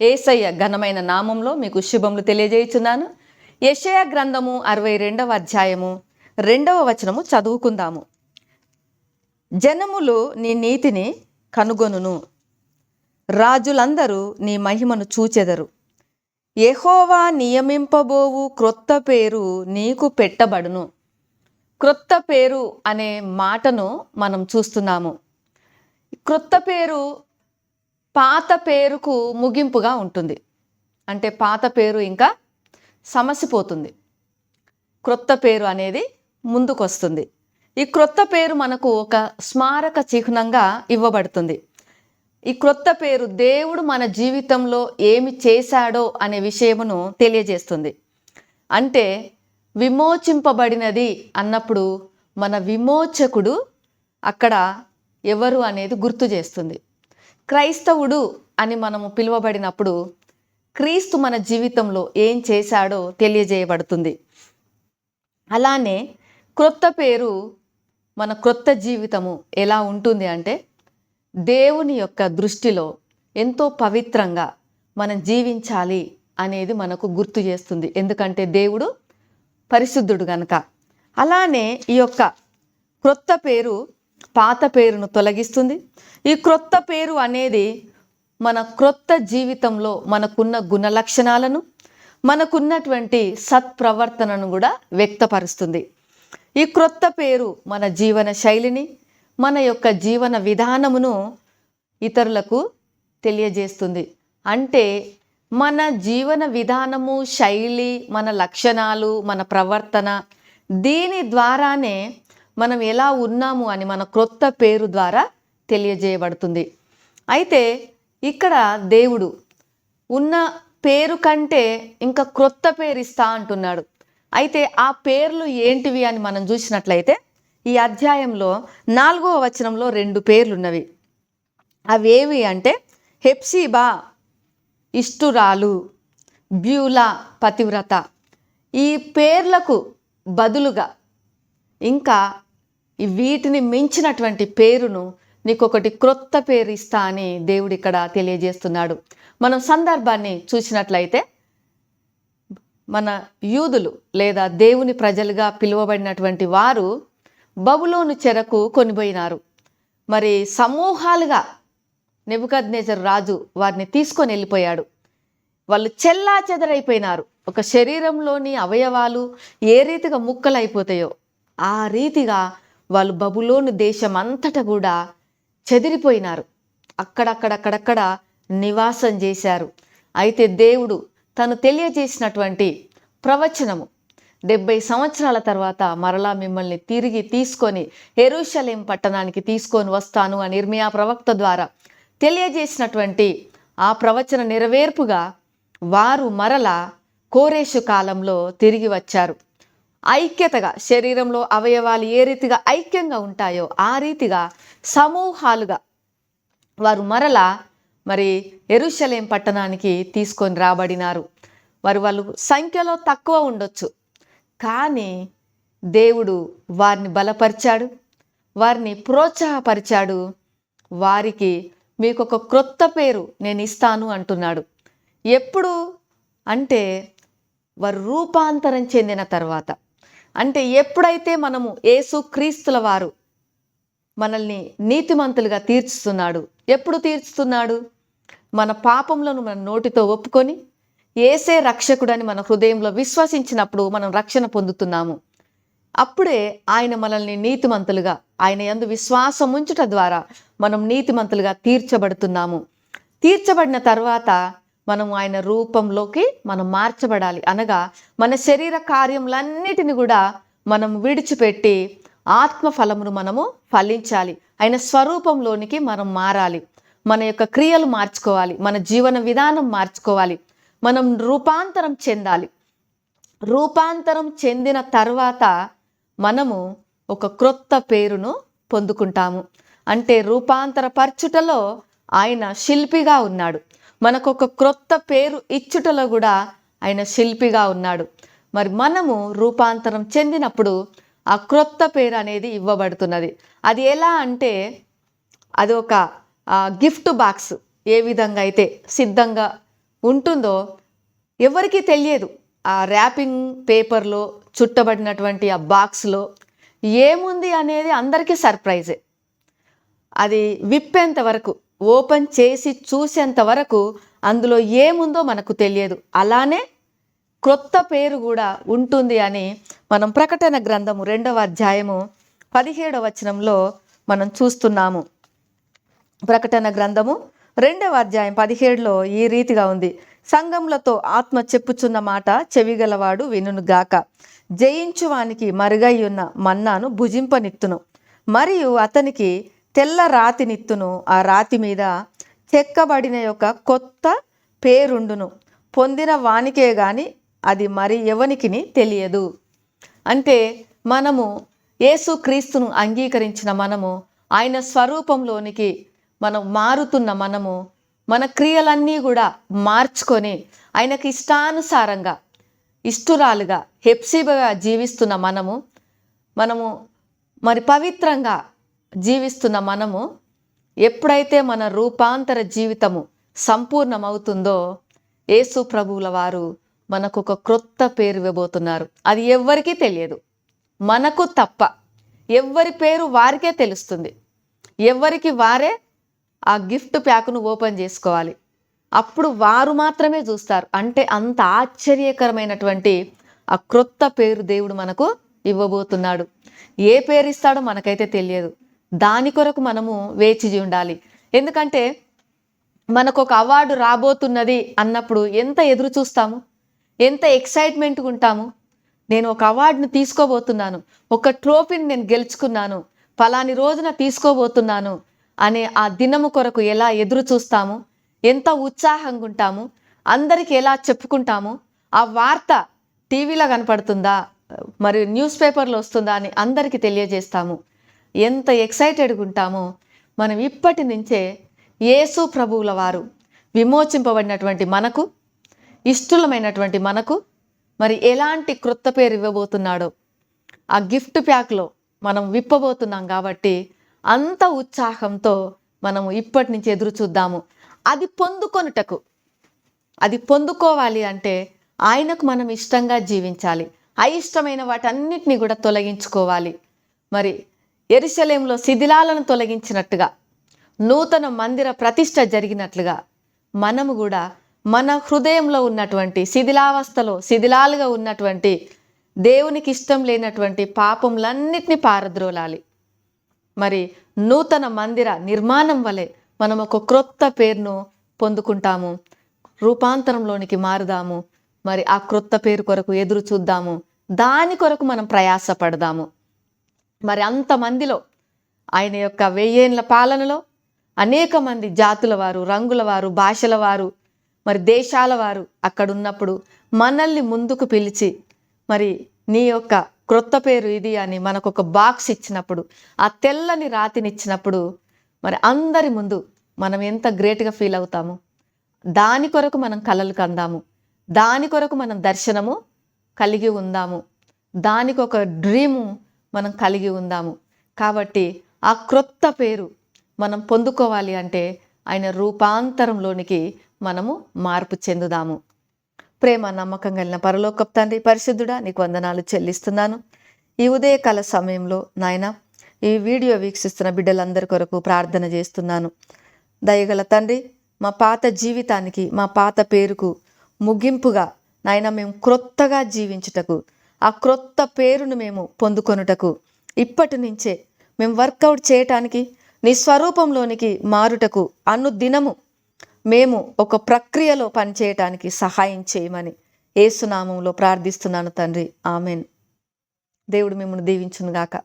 ఏసయ్య ఘనమైన నామంలో మీకు శుభములు తెలియజేయుచున్నాను. యషయ గ్రంథము అరవై రెండవ అధ్యాయము రెండవ వచనము చదువుకుందాము. జనములు నీ నీతిని కనుగొనును. రాజులందరూ నీ మహిమను చూచెదరు. ఎహోవా నియమింపబోవు క్రొత్త పేరు నీకు పెట్టబడును. క్రొత్త పేరు అనే మాటను మనం చూస్తున్నాము. క్రొత్త పేరు పాత పేరుకు ముగింపుగా ఉంటుంది. అంటే పాత పేరు ఇంకా సమసిపోతుంది. క్రొత్త పేరు అనేది ముందుకొస్తుంది. ఈ క్రొత్త పేరు మనకు ఒక స్మారక చిహ్నంగా ఇవ్వబడుతుంది. ఈ క్రొత్త పేరు దేవుడు మన జీవితంలో ఏమి చేశాడో అనే విషయమును తెలియజేస్తుంది. అంటే విమోచింపబడినది అన్నప్పుడు మన విమోచకుడు అక్కడ ఎవరు అనేది గుర్తు చేస్తుంది. క్రైస్తవుడు అని మనము పిలువబడినప్పుడు క్రీస్తు మన జీవితంలో ఏం చేశాడో తెలియజేయబడుతుంది. అలానే క్రొత్త పేరు మన క్రొత్త జీవితము ఎలా ఉంటుంది అంటే దేవుని యొక్క దృష్టిలో ఎంతో పవిత్రంగా మనం జీవించాలి అనేది మనకు గుర్తు చేస్తుంది. ఎందుకంటే దేవుడు పరిశుద్ధుడు గనక. అలానే ఈ యొక్క క్రొత్త పేరు పాత పేరును తొలగిస్తుంది. ఈ క్రొత్త పేరు అనేది మన క్రొత్త జీవితంలో మనకున్న గుణ లక్షణాలను మనకున్నటువంటి సత్ప్రవర్తనను కూడా వ్యక్తపరుస్తుంది. ఈ క్రొత్త పేరు మన జీవన శైలిని మన యొక్క జీవన విధానమును ఇతరులకు తెలియజేస్తుంది. అంటే మన జీవన విధానము శైలి మన లక్షణాలు మన ప్రవర్తన దీని ద్వారానే మనం ఎలా ఉన్నాము అని మన క్రొత్త పేరు ద్వారా తెలియజేయబడుతుంది. అయితే ఇక్కడ దేవుడు ఉన్న పేరు కంటే ఇంకా క్రొత్త పేరు ఇస్తా అంటున్నాడు. అయితే ఆ పేర్లు ఏంటివి అని మనం చూసినట్లయితే ఈ అధ్యాయంలో నాలుగవ వచనంలో రెండు పేర్లు ఉన్నవి అవేవి అంటే హెప్సీబా ఇష్టురాలు బ్యూలా పతివ్రత. ఈ పేర్లకు బదులుగా ఇంకా వీటిని మించినటువంటి పేరును నీకు ఒకటి క్రొత్త పేరు ఇస్తా అని దేవుడు ఇక్కడ తెలియజేస్తున్నాడు. మనం సందర్భాన్ని చూసినట్లయితే మన యూదులు లేదా దేవుని ప్రజలుగా పిలువబడినటువంటి వారు బబులోను చెరకు కొనిపోయినారు. మరి సమూహాలుగా నెబుకద్నేజర్ రాజు వారిని తీసుకొని వెళ్ళిపోయాడు. వాళ్ళు చెల్లా చెదరైపోయినారు ఒక శరీరంలోని అవయవాలు ఏ రీతిగా ముక్కలైపోతాయో ఆ రీతిగా వాళ్ళు బబులోను దేశం అంతటా కూడా చెదిరిపోయినారు. అక్కడక్కడక్కడక్కడ నివాసం చేశారు. అయితే దేవుడు తను తెలియజేసినటువంటి ప్రవచనము డెబ్బై సంవత్సరాల తర్వాత మరలా మిమ్మల్ని తిరిగి తీసుకొని ఎరుషలేం పట్టణానికి తీసుకొని వస్తాను అని నిర్మయా ప్రవక్త ద్వారా తెలియజేసినటువంటి ఆ ప్రవచన నెరవేర్పుగా వారు మరల కోరేషు కాలంలో తిరిగి వచ్చారు. ఐక్యతగా శరీరంలో అవయవాలు ఏ రీతిగా ఐక్యంగా ఉంటాయో ఆ రీతిగా సమూహాలుగా వారు మరలా మరి ఎరుషలేం పట్టణానికి తీసుకొని రాబడినారు. వారు వాళ్ళు సంఖ్యలో తక్కువ ఉండొచ్చు. కానీ దేవుడు వారిని బలపరిచాడు. వారిని ప్రోత్సాహపరిచాడు. వారికి మీకు ఒక క్రొత్త పేరు నేను ఇస్తాను అంటున్నాడు. ఎప్పుడు? అంటే వారు రూపాంతరం చెందిన తర్వాత. అంటే ఎప్పుడైతే మనము ఏసు క్రీస్తుల వారు మనల్ని నీతిమంతులుగా తీర్చుతున్నాడు ఎప్పుడు తీర్చుతున్నాడు? మన పాపములను మన నోటితో ఒప్పుకొని ఏసే రక్షకుడని మన హృదయంలో విశ్వసించినప్పుడు మనం రక్షణ పొందుతున్నాము. అప్పుడే ఆయన మనల్ని నీతిమంతులుగా ఆయన యందు విశ్వాసం ఉంచుట ద్వారా మనం నీతిమంతులుగా తీర్చబడుతున్నాము. తీర్చబడిన తర్వాత మనం ఆయన రూపంలోకి మనం మార్చబడాలి. అనగా మన శరీర కార్యములన్నిటిని కూడా మనం విడిచిపెట్టి ఆత్మ ఫలమును మనము ఫలించాలి. ఆయన స్వరూపంలోనికి మనం మారాలి. మన యొక్క క్రియలు మార్చుకోవాలి. మన జీవన విధానం మార్చుకోవాలి. మనం రూపాంతరం చెందాలి. రూపాంతరం చెందిన తర్వాత మనము ఒక క్రొత్త పేరును పొందుకుంటాము. అంటే రూపాంతర పరచుటలో ఆయన శిల్పిగా ఉన్నాడు. మనకు ఒక క్రొత్త పేరు ఇచ్చుటలో కూడా ఆయన శిల్పిగా ఉన్నాడు. మరి మనము రూపాంతరం చెందినప్పుడు ఆ క్రొత్త పేరు అనేది ఇవ్వబడుతున్నది. అది ఎలా అంటే అది ఒక గిఫ్ట్ బాక్స్ ఏ విధంగా అయితే సిద్ధంగా ఉంటుందో ఎవరికీ తెలియదు. ఆ ర్యాపింగ్ పేపర్లో చుట్టబడినటువంటి ఆ బాక్స్లో ఏముంది అనేది అందరికీ సర్ప్రైజే. అది విప్పేంత వరకు ఓపెన్ చేసి చూసేంత వరకు అందులో ఏముందో మనకు తెలియదు. అలానే క్రొత్త పేరు కూడా ఉంటుంది అని మనం ప్రకటన గ్రంథము రెండవ అధ్యాయము పదిహేడవ వచనంలో మనం చూస్తున్నాము. ప్రకటన గ్రంథము రెండవ అధ్యాయం పదిహేడులో ఈ రీతిగా ఉంది. సంఘములతో ఆత్మ చెప్పుచున్న మాట చెవిగలవాడు వినుగాక జయించువానికి మరుగయ్యున్న మన్నాను భుజింపనిత్తును. మరియు అతనికి తెల్ల రాతినిత్తును ఆ రాతి మీద చెక్కబడిన యొక్క కొత్త పేరుండును. పొందిన వానికే గాని అది మరి ఎవనికిని తెలియదు. అంటే మనము యేసుక్రీస్తును అంగీకరించిన మనము ఆయన స్వరూపంలోనికి మనం మారుతున్న మనము మన క్రియలన్నీ కూడా మార్చుకొని ఆయనకి ఇష్టానుసారంగా ఇష్టురాలుగా హెప్సిబగా జీవిస్తున్న మనము మనము మరి పవిత్రంగా జీవిస్తున్న మనము ఎప్పుడైతే మన రూపాంతర జీవితము సంపూర్ణమవుతుందో యేసు ప్రభువుల వారు మనకు ఒక క్రొత్త పేరు ఇవ్వబోతున్నారు. అది ఎవ్వరికీ తెలియదు. మనకు తప్ప ఎవ్వరి పేరు వారికే తెలుస్తుంది. ఎవరికి వారే ఆ గిఫ్ట్ ప్యాక్ను ఓపెన్ చేసుకోవాలి. అప్పుడు వారు మాత్రమే చూస్తారు. అంటే అంత ఆశ్చర్యకరమైనటువంటి ఆ క్రొత్త పేరు దేవుడు మనకు ఇవ్వబోతున్నాడు. ఏ పేరు ఇస్తాడో మనకైతే తెలియదు. దాని కొరకు మనము వేచి ఉండాలి. ఎందుకంటే మనకు ఒక అవార్డు రాబోతున్నది అన్నప్పుడు ఎంత ఎదురు చూస్తాము? ఎంత ఎక్సైట్మెంట్గా ఉంటాము? నేను ఒక అవార్డును తీసుకోబోతున్నాను. ఒక ట్రోఫీని నేను గెలుచుకున్నాను. ఫలాని రోజున తీసుకోబోతున్నాను అనే ఆ దినము కొరకు ఎలా ఎదురు చూస్తాము? ఎంత ఉత్సాహంగా ఉంటాము? అందరికీ ఎలా చెప్పుకుంటాము? ఆ వార్త టీవీలో కనపడుతుందా? మరి న్యూస్ పేపర్లో వస్తుందా అని అందరికీ తెలియజేస్తాము. ఎంత ఎక్సైటెడ్గా ఉంటామో మనం ఇప్పటి నుంచే యేసు ప్రభువుల వారు విమోచింపబడినటువంటి మనకు ఇష్టలమైనటువంటి మనకు మరి ఎలాంటి క్రొత్త పేరు ఇవ్వబోతున్నాడో ఆ గిఫ్ట్ ప్యాక్లో మనం విప్పబోతున్నాం కాబట్టి అంత ఉత్సాహంతో మనము ఇప్పటి నుంచి ఎదురు చూద్దాము. అది పొందుకొనుటకు అది పొందుకోవాలి అంటే ఆయనకు మనం ఇష్టంగా జీవించాలి. అయిష్టమైన వాటన్నిటిని కూడా తొలగించుకోవాలి. మరి ఎరుసలేంలో శిథిలాలను తొలగించినట్టుగా నూతన మందిర ప్రతిష్ట జరిగినట్లుగా మనము కూడా మన హృదయంలో ఉన్నటువంటి శిథిలావస్థలో శిథిలాలుగా ఉన్నటువంటి దేవునికి ఇష్టం లేనటువంటి పాపములన్నిటినీ పారద్రోలాలి. మరి నూతన మందిర నిర్మాణం వలె మనం ఒక క్రొత్త పేరును పొందుకుంటాము రూపాంతరంలోనికి మారుదాము మరి ఆ క్రొత్త పేరు కొరకు ఎదురు చూద్దాము దాని కొరకు మనం ప్రయాసపడదాము. మరి అంతమందిలో ఆయన యొక్క వెయ్యేళ్ళ పాలనలో అనేక మంది జాతుల వారు రంగుల వారు భాషల వారు మరి దేశాల వారు అక్కడ ఉన్నప్పుడు మనల్ని ముందుకు పిలిచి మరి నీ యొక్క క్రొత్త పేరు ఇది అని మనకు ఒక బాక్స్ ఇచ్చినప్పుడు ఆ తెల్లని రాతిని ఇచ్చినప్పుడు మరి అందరి ముందు మనం ఎంత గ్రేట్గా ఫీల్ అవుతాము దాని కొరకు మనం కలలు కందాము దాని కొరకు మనం దర్శనము కలిగి ఉందాము దానికి ఒక డ్రీము మనం కలిగి ఉందాము. కాబట్టి ఆ క్రొత్త పేరు మనం పొందుకోవాలి అంటే ఆయన రూపాంతరంలోనికి మనము మార్పు చెందుదాము. ప్రేమ నమ్మకం కలిగిన పరలోకపు తండ్రి పరిశుద్ధుడా నీకు వందనాలు చెల్లిస్తున్నాను. ఈ ఉదయకాల సమయంలో నాయన ఈ వీడియో వీక్షిస్తున్న బిడ్డలందరి కొరకు ప్రార్థన చేస్తున్నాను. దయగల తండ్రి మా పాత జీవితానికి మా పాత పేరుకు ముగింపుగా నాయన మేము క్రొత్తగా జీవించుటకు ఆ క్రొత్త పేరును మేము పొందుకొనుటకు ఇప్పటి నుంచే మేము వర్కౌట్ చేయటానికి నీ స్వరూపంలోనికి మారుటకు అన్ను దినము మేము ఒక ప్రక్రియలో పనిచేయటానికి సహాయం చేయమని ఏసునామంలో ప్రార్థిస్తున్నాను తండ్రి. ఆమెన్. దేవుడు మిమ్మల్ని దీవించునుగాక.